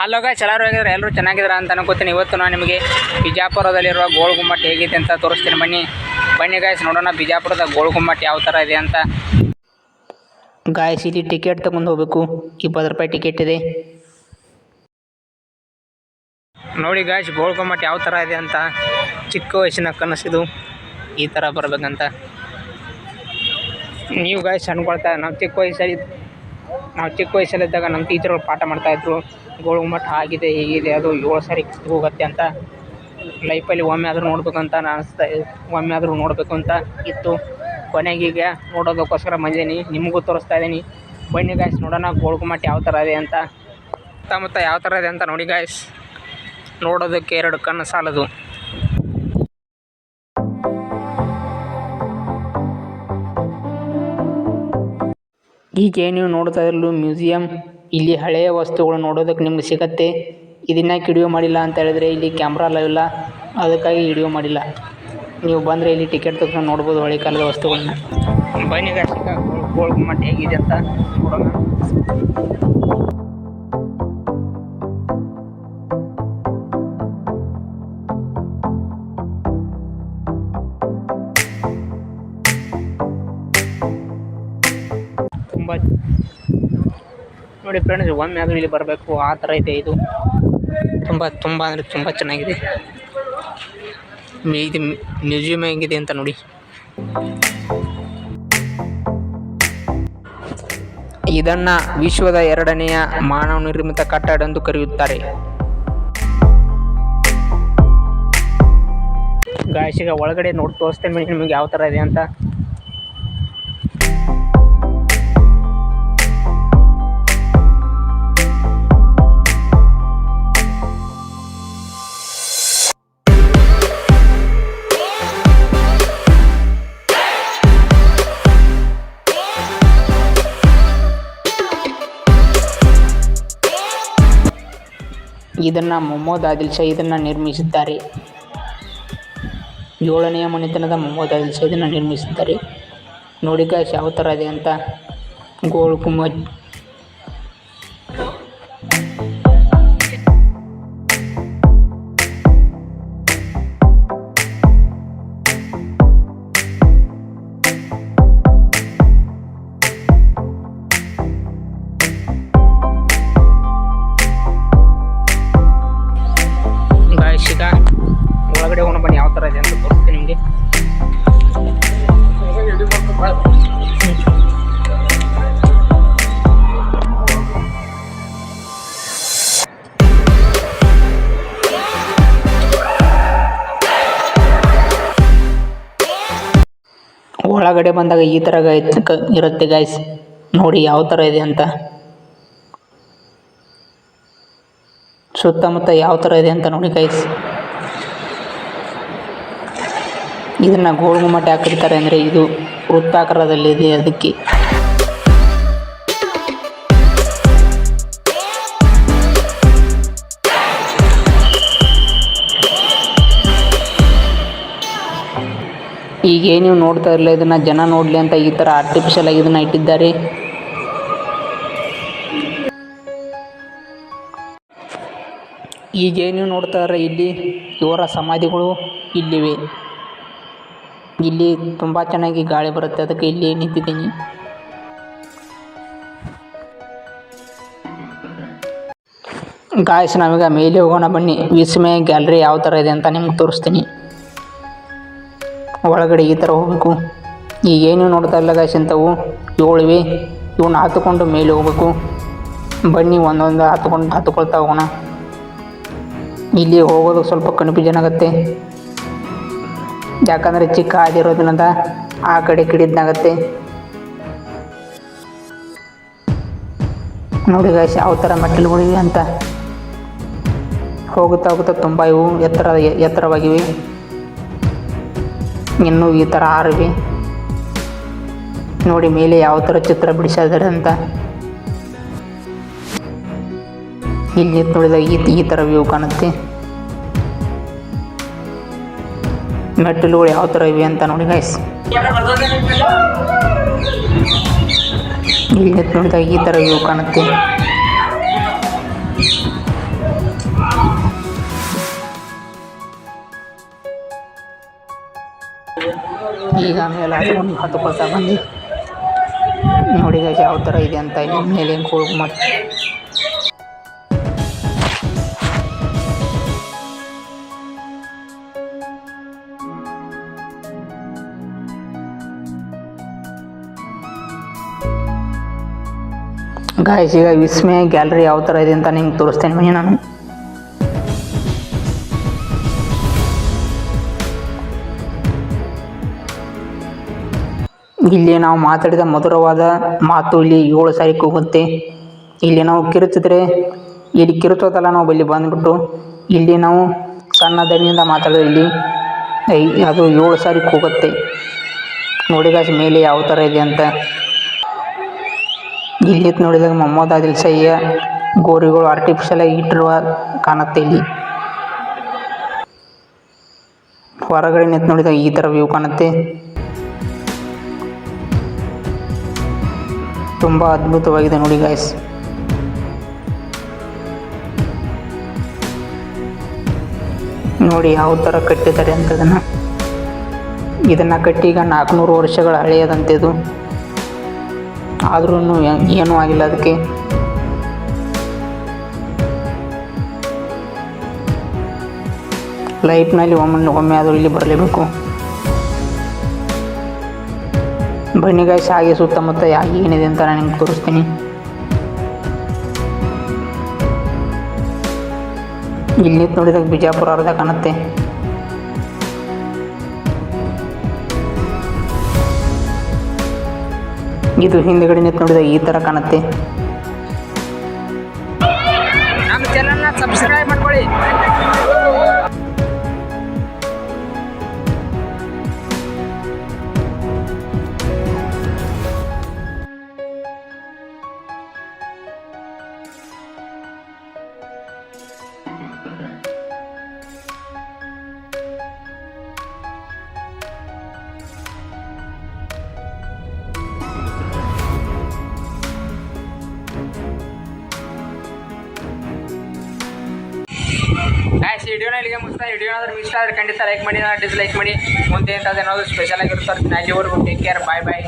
Hello guys ಎಲ್ಲರೂ ಹೇಗಿದ್ರೆ ಎಲ್ಲರೂ ಚೆನ್ನಾಗಿದ್ದಾರೆ ಅಂತ ಅನ್ಕೋತೀನಿ. ಇವತ್ತು ನಾನು ನಿಮಗೆ ಬಿಜಾಪುರದಲ್ಲಿರುವ ಗೋಲ್ ಗುಮ್ಮಟ್ ಹೇಗಿದೆ ಅಂತ ತೋರಿಸ್ತೀನಿ. ಬನ್ನಿ ಬನ್ನಿ ಗಾಯ್ಸ್ ನೋಡೋಣ ಬಿಜಾಪುರದ ಗೋಲ್ ಗುಮ್ಮಟ್ ಯಾವ ಥರ ಇದೆ ಅಂತ. ಗಾಯ್ಸ್ ಇಲ್ಲಿ ಟಿಕೆಟ್ ತಗೊಂಡು ಹೋಗಬೇಕು. ಇಪ್ಪತ್ತು ರೂಪಾಯಿ ಟಿಕೆಟ್ ಇದೆ. ನೋಡಿ ಗಾಯ್ಸ್ ಗೋಲ್ ಗುಮ್ಮಟ್ ಯಾವ ಥರ ಇದೆ ಅಂತ. ಚಿಕ್ಕ ವಯಸ್ಸಿನ ಕನಸಿದು ಈ ಥರ ಬರಬೇಕಂತ. ನೀವು ಗಾಯ್ಸ್ ಅನ್ಕೊಳ್ತಾ ನಾವು ಚಿಕ್ಕ ವಯಸ್ಸಲ್ಲಿ ನಾವು ಚಿಕ್ಕ ವಯಸ್ಸಲ್ಲಿದ್ದಾಗ ನಮ್ಮ ಟೀಚರ್ಗಳು ಪಾಠ ಮಾಡ್ತಾಯಿದ್ರು ಗೋಳು ಮಠ ಆಗಿದೆ, ಹೀಗಿದೆ, ಅದು ಏಳು ಸಾರಿ ಹೋಗುತ್ತೆ ಅಂತ ಲೈಫಲ್ಲಿ ಒಮ್ಮೆ ಆದರೂ ಅಂತ ನಾನು ಅನಿಸ್ತಾ ಒಮ್ಮೆ ಆದರೂ ನೋಡಬೇಕು ಅಂತ ಇತ್ತು. ಕೊನೆಗೀಗ ನೋಡೋದಕ್ಕೋಸ್ಕರ ಬಂದೀನಿ ನಿಮಗೂ ತೋರಿಸ್ತಾ ಇದ್ದೀನಿ. ಬನ್ನಿ ಗಾಯ್ಸ್ ನೋಡೋಣ ಗೋಳು ಮಠ ಯಾವ ಥರ ಇದೆ ಅಂತ. ಸುತ್ತಮುತ್ತ ಯಾವ ಥರ ಇದೆ ಅಂತ ನೋಡಿ ಗಾಯ್ಸ್ ನೋಡೋದಕ್ಕೆ ಎರಡು ಕಣ್ಣು ಸಾಲದು. ಈಗ ನೀವು ನೋಡ್ತಾ ಇರಲು ಮ್ಯೂಸಿಯಂ. ಇಲ್ಲಿ ಹಳೆಯ ವಸ್ತುಗಳು ನೋಡೋದಕ್ಕೆ ನಿಮ್ಗೆ ಸಿಗತ್ತೆ. ಇದನ್ನ ವಿಡಿಯೋ ಮಾಡಿಲ್ಲ ಅಂತ ಹೇಳಿದ್ರೆ ಇಲ್ಲಿ ಕ್ಯಾಮ್ರಾ ಎಲ್ಲ ಇಲ್ಲ. ಅದಕ್ಕಾಗಿ ವಿಡಿಯೋ ಮಾಡಿಲ್ಲ. ನೀವು ಬಂದರೆ ಇಲ್ಲಿ ಟಿಕೆಟ್ ತಗೊಂಡು ನೋಡ್ಬೋದು ಹಳೆ ಕಾಲದ ವಸ್ತುಗಳನ್ನ ಬನ್ನಿ ಮಟ್ಟ ಹೇಗಿದೆ ಅಂತ ನೋಡೋಣ. ತುಂಬ ನೋಡಿ ಫ್ರೆಂಡ್ಸ್ ಒಮ್ಮೆ ಆದರೂ ಇಲ್ಲಿ ಬರಬೇಕು. ಆ ಥರ ಇದೆ ಇದು. ತುಂಬ ತುಂಬ ಅಂದರೆ ತುಂಬ ಚೆನ್ನಾಗಿದೆ. ಇದು ಮ್ಯೂಸಿಯಮ್ ಹೆಂಗಿದೆ ಅಂತ ನೋಡಿ. ಇದನ್ನು ವಿಶ್ವದ ಎರಡನೆಯ ಮಾನವ ನಿರ್ಮಿತ ಕಟ್ಟಡ ಎಂದು ಕರೆಯುತ್ತಾರೆ. ಗಾಯಸಿಗ ಒಳಗಡೆ ನೋಡಿ ತೋರಿಸ್ತೇನೆ ನಿಮಗೆ ಯಾವ ಥರ ಇದೆ ಅಂತ. ಇದನ್ನು ಮೊಹಮ್ಮದ್ ಆದಿಲ್ ಶಾ ಇದನ್ನು ನಿರ್ಮಿಸಿದ್ದಾರೆ. ಏಳನೆಯ ಮನೆತನದ ಮೊಹಮ್ಮದ್ ಆದಿಲ್ ಶಾ ಇದನ್ನು ನಿರ್ಮಿಸಿದ್ದಾರೆ. ನೋಡಿ ಗಾಯ್ಸ್ ಯಾವ ಥರ ಇದೆ ಅಂತ. ಗೋಲ್ ಗುಮ್ಮಟ್ ನಿಮಗೆ? ಒಳಗಡೆ ಬಂದಾಗ ಈ ಥರ ಇರುತ್ತೆ ಗಾಯ್ಸ್ ನೋಡಿ ಯಾವ ಥರ ಇದೆ ಅಂತ. ಸುತ್ತಮುತ್ತ ಯಾವ ಥರ ಇದೆ ಅಂತ ನೋಡಿ ಗೈಸ್ ಇದನ್ನು ಗೋಳು ಗುಮ್ಮಟ ಹಾಕಿರ್ತಾರೆ ಕರೀತಾರೆ ಅಂದರೆ ಇದು ವೃತ್ತಾಕಾರದಲ್ಲಿದೆ ಅದಕ್ಕೆ. ಈಗ ನೀವು ನೋಡ್ತಾ ಇರಲಿಲ್ಲ ಇದನ್ನು ಜನ ನೋಡಲಿ ಅಂತ ಈ ಥರ ಆರ್ಟಿಫಿಷಿಯಲ್ ಆಗಿ ಇದನ್ನು ಇಟ್ಟಿದ್ದಾರೆ. ಈಗ ನೀವು ನೋಡ್ತಾ ಇರೋ ಇಲ್ಲಿ ಇವರ ಸಮಾಧಿಗಳು ಇಲ್ಲಿವೆ. ಇಲ್ಲಿ ತುಂಬ ಚೆನ್ನಾಗಿ ಗಾಳಿ ಬರುತ್ತೆ. ಅದಕ್ಕೆ ಇಲ್ಲಿ ನಿಂತಿದ್ದೀನಿ. ಗಾಯಸ್ ನಾವೀಗ ಮೇಲೆ ಹೋಗೋಣ ಬನ್ನಿ. ವಿಸ್ಮಯ ಗ್ಯಾಲರಿ ಯಾವ ಥರ ಇದೆ ಅಂತ ನಿಮ್ಗೆ ತೋರಿಸ್ತೀನಿ. ಒಳಗಡೆ ಈ ಥರ ಹೋಗಬೇಕು. ಈಗ ಏನು ನೋಡ್ತಾ ಇಲ್ಲ ಗಾಯ್ಸ್ ಇಂಥವು? ಏಳುವೆ ಇವನ್ನ ಹತ್ತುಕೊಂಡು ಮೇಲೆ ಹೋಗ್ಬೇಕು. ಬನ್ನಿ, ಒಂದೊಂದು ಹತ್ಕೊಂಡು ಹತ್ಕೊಳ್ತಾ ಹೋಗೋಣ. ಇಲ್ಲಿ ಹೋಗೋದು ಸ್ವಲ್ಪ ಕನ್ಫ್ಯೂಷನ್ ಆಗುತ್ತೆ ಯಾಕಂದರೆ ಚಿಕ್ಕ ಆಗಿರೋದ್ರಿಂದ ಆ ಕಡೆ ಕಿಡಿದ್ನಾಗತ್ತೆ. ನೋಡಿ ಗಾಯ್ಸ್ ಯಾವ ಥರ ಮೆಟ್ಟಿಲುಗಳಿವೆ ಅಂತ. ಹೋಗುತ್ತಾ ಹೋಗುತ್ತಾ ತುಂಬ ಇವು ಎತ್ತರ, ಎತ್ತರವಾಗಿವೆ. ಇನ್ನೂ ಈ ಥರ ಆರಿವೆ. ನೋಡಿ ಮೇಲೆ ಯಾವ ಥರ ಚಿತ್ರ ಬಿಡಿಸಿದ್ರೆ ಅಂತ. ಇಲ್ಲಿ ನೋಡಿದಾಗ ಈ ಈ ಥರ ವ್ಯೂ ಕಾಣುತ್ತೆ. ಮೆಟ್ಟಿಲುಗಳು ಯಾವ ಥರ ಇವೆ ಅಂತ ನೋಡಿ ಗೈಸ್ ಇಲ್ಲಿ ನೋಡಿದಾಗ ಈ ಥರ ಇವು ಕಾಣುತ್ತೆ. ಈಗ ಮೇಲೆ ಹತ್ಕೊಂಡು ಹತ್ತು ಪಸ ಬಂದು ನೋಡಿ ಗೈಸ್ ಯಾವ ಥರ ಇದೆ ಅಂತ ಇಲ್ಲಿ ಮೇಲೆ ಮತ್ತೆ ಗಾಯ್ಸ್ ಈಗ ವಿಸ್ಮಯ ಗ್ಯಾಲರಿ ಯಾವ ಥರ ಇದೆ ಅಂತ ನಿಮ್ಗೆ ತೋರಿಸ್ತೇನೆ. ಮನೆ ನಾನು. ಇಲ್ಲಿ ನಾವು ಮಾತಾಡಿದ ಮಧುರವಾದ ಮಾತು ಇಲ್ಲಿ ಏಳು ಸಾರಿ ಕೂಗುತ್ತೆ. ಇಲ್ಲಿ ನಾವು ಕಿರುಚಿದ್ರೆ, ಇಲ್ಲಿ ಕಿರುಚೋದಲ್ಲ ನಾವು ಇಲ್ಲಿ ಬಂದ್ಬಿಟ್ಟು, ಇಲ್ಲಿ ನಾವು ಸಣ್ಣ ದನಿಯಿಂದ ಮಾತಾಡೋದು ಇಲ್ಲಿ. ಅದು ಏಳು ಸಾರಿ ಕೂಗುತ್ತೆ. ನೋಡಿ ಗಾಯ್ಸ್ ಮೇಲೆ ಯಾವ ಥರ ಇದೆ ಅಂತ. ಇಲ್ಲಿ ನೋಡಿದಾಗ ಮೊಹಮ್ಮದ್ ಆದಿಲ್ ಸೈಯ ಗೋರಿಗಳು ಆರ್ಟಿಫಿಷಿಯಲ್ ಆಗಿ ಇಟ್ಟಿರುವ ಕಾಣುತ್ತೆ ಇಲ್ಲಿ. ಹೊರಗಡೆ ನಿಂತು ನೋಡಿದಾಗ ಈ ಥರ ವ್ಯೂ ಕಾಣುತ್ತೆ. ತುಂಬ ಅದ್ಭುತವಾಗಿದೆ ನೋಡಿ ಗಾಯ್ಸ್ ನೋಡಿ ಯಾವ ಥರ ಕಟ್ಟಿದ್ದಾರೆ ಅಂತ ಅದನ್ನ ಇದನ್ನು ಕಟ್ಟಿ ಈಗ ನಾಲ್ಕುನೂರು ವರ್ಷಗಳ ಹಳೆಯದಂತೆ ಇದು. ಆದ್ರೂ ಏನೂ ಆಗಿಲ್ಲ ಅದಕ್ಕೆ. ಲೈಫ್ನಲ್ಲಿ ಒಮ್ಮೆ ಒಮ್ಮೆ ಆದರೂ ಇಲ್ಲಿ ಬರಲೇಬೇಕು. ಬನ್ನಿ ಗಾಯ್ಸ್ ಹಾಗೆ ಸುತ್ತಮುತ್ತ ಯಾಕೆ ಏನಿದೆ ಅಂತ ನಾನು ನಿಮ್ಗೆ ತೋರಿಸ್ತೀನಿ. ಇಲ್ಲಿ ನೋಡಿದಾಗ ಬಿಜಾಪುರ ಅರ್ಧ ಕಾಣುತ್ತೆ. ಇದು ಹಿಂದ್ಗಡೆ ನಿಂತು ನೋಡಿದ ಈ ತರ ಕಾಣುತ್ತೆ. ನಮ್ಮ ಚಾನಲ್ನ ಸಬ್ಸ್ಕ್ರೈಬ್ ಮಾಡ್ಕೊಳ್ಳಿ. ವಿಡಿಯೋನ ಇಲ್ಲಿಗೆ ಮುಗಿಸ್ತಾ ವಿಡಿಯೋ ಏನಾದರೂ ಮಿಸ್ ಆದರೆ ಖಂಡಿತ ಲೈಕ್ ಮಾಡಿ ಡಿಸ್ಲೈಕ್ ಮಾಡಿ. ಮುಂದೆ ಅಂತ ಏನಾದರೂ ಸ್ಪೆಷಲ್ ಆಗಿರ್ತಾರೆ ಅಲ್ಲಿವರೆಗೂ ಟೇಕ್ ಕೇರ್ ಬಾಯ್ ಬಾಯ್